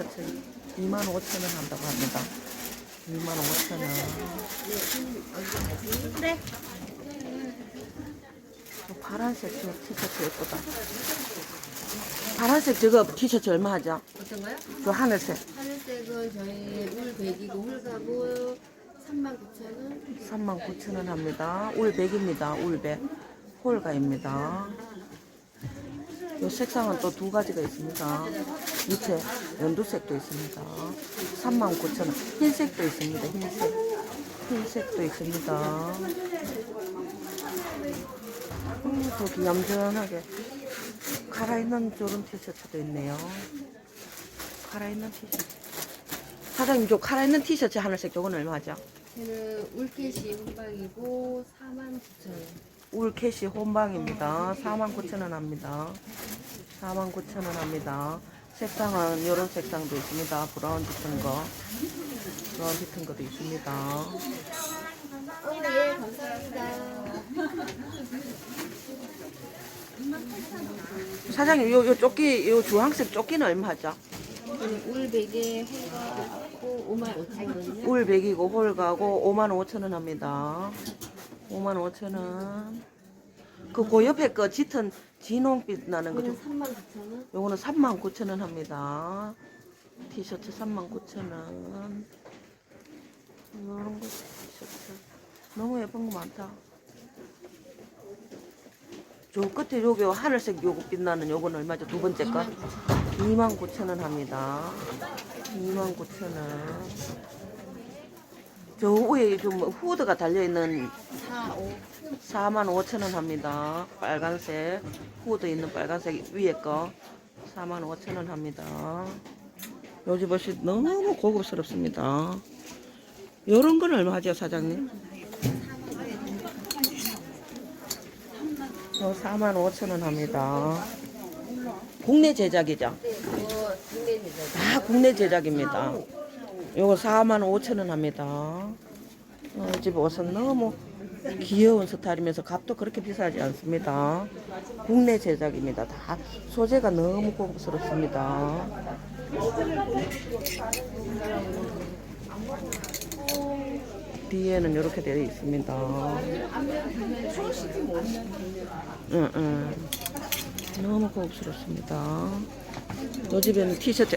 티셔츠 25,000원 한다고 합니다. 25,000원. 그래. 저 파란색 저 티셔츠 예쁘다. 파란색 저거 티셔츠 얼마 하죠? 어떤가요? 저 하늘색. 하늘색은 저희 울 100이고 홀가고 39,000원. 39,000원 합니다. 울 백입니다. 울 백. 홀가입니다. 이 색상은 또 두 가지가 있습니다. 밑에 연두색도 있습니다. 39,000원. 흰색도 있습니다. 흰색. 흰색도 있습니다. 음, 저기 얌전하게 갈아입는 저런 티셔츠도 있네요. 갈아입는 티셔츠. 사장님, 저 갈아입는 티셔츠 하늘색 저건 얼마죠? 걔는 울켓이 혼방이고 49,000원. 울캐시 혼방입니다. 49,000원 합니다. 49,000원 합니다. 색상은 이런 색상도 있습니다. 브라운 짙은 거. 브라운 짙은 것도 있습니다. 어, 예, 감사합니다. 사장님, 요, 요 조끼, 요 주황색 조끼는 얼마 하죠? 걔는 울 100에 홀가고 55,000원이요. 울 100이고 홀가고 55,000원 합니다. 55,000원. 그, 그 옆에 거 짙은 진홍빛 나는 거 걔는 좀 39,000원. 요거는 39,000원 합니다. 티셔츠 39,000원. 이런 거 티셔츠. 너무 예쁜 거 많다. 저 끝에 요게 하늘색 요거 빛나는 요거는 얼마죠? 두 번째 거? 29,000원 합니다. 29,000원. 저 위에 좀 후드가 달려있는 45. 45,000원 합니다. 빨간색 후드 있는 빨간색 위에 거 45,000원 합니다. 요즘 옷이 너무 고급스럽습니다. 요런 건 얼마 하죠, 사장님? 어, 45,000원 합니다. 국내 제작이죠? 이거 국내 제작. 다 국내 제작입니다. 요거 45,000원 합니다. 어, 이집 옷은 너무 귀여운 스타일이면서 값도 그렇게 비싸지 않습니다. 국내 제작입니다. 다 소재가 너무 고급스럽습니다. 뒤에는 이렇게 되어 있습니다. 응, 응. 너무 고급스럽습니다. 요 집에는 티셔츠.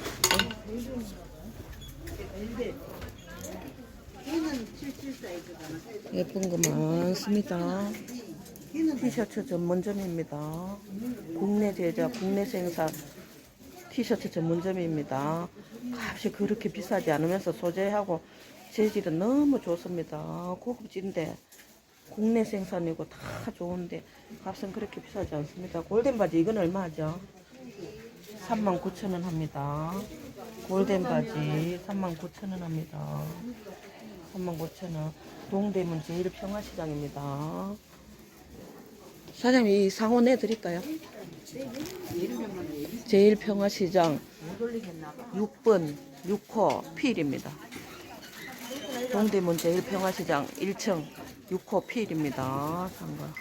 예쁜 거 많습니다. 티셔츠 전문점입니다. 국내 제작, 국내 생산 티셔츠 전문점입니다. 값이 그렇게 비싸지 않으면서 소재하고 재질은 너무 좋습니다. 고급진데 국내 생산이고 다 좋은데 값은 그렇게 비싸지 않습니다. 골덴 바지 이건 얼마 하죠? 39,000원 합니다. 골덴 바지 39,000원 합니다. 39,000원. 동대문 제일 평화시장입니다. 사장님 이 상호 내드릴까요? 제일 평화시장 6번 6호 필입니다. 동대문 제일 평화시장 1층 6호 필입니다. 상가.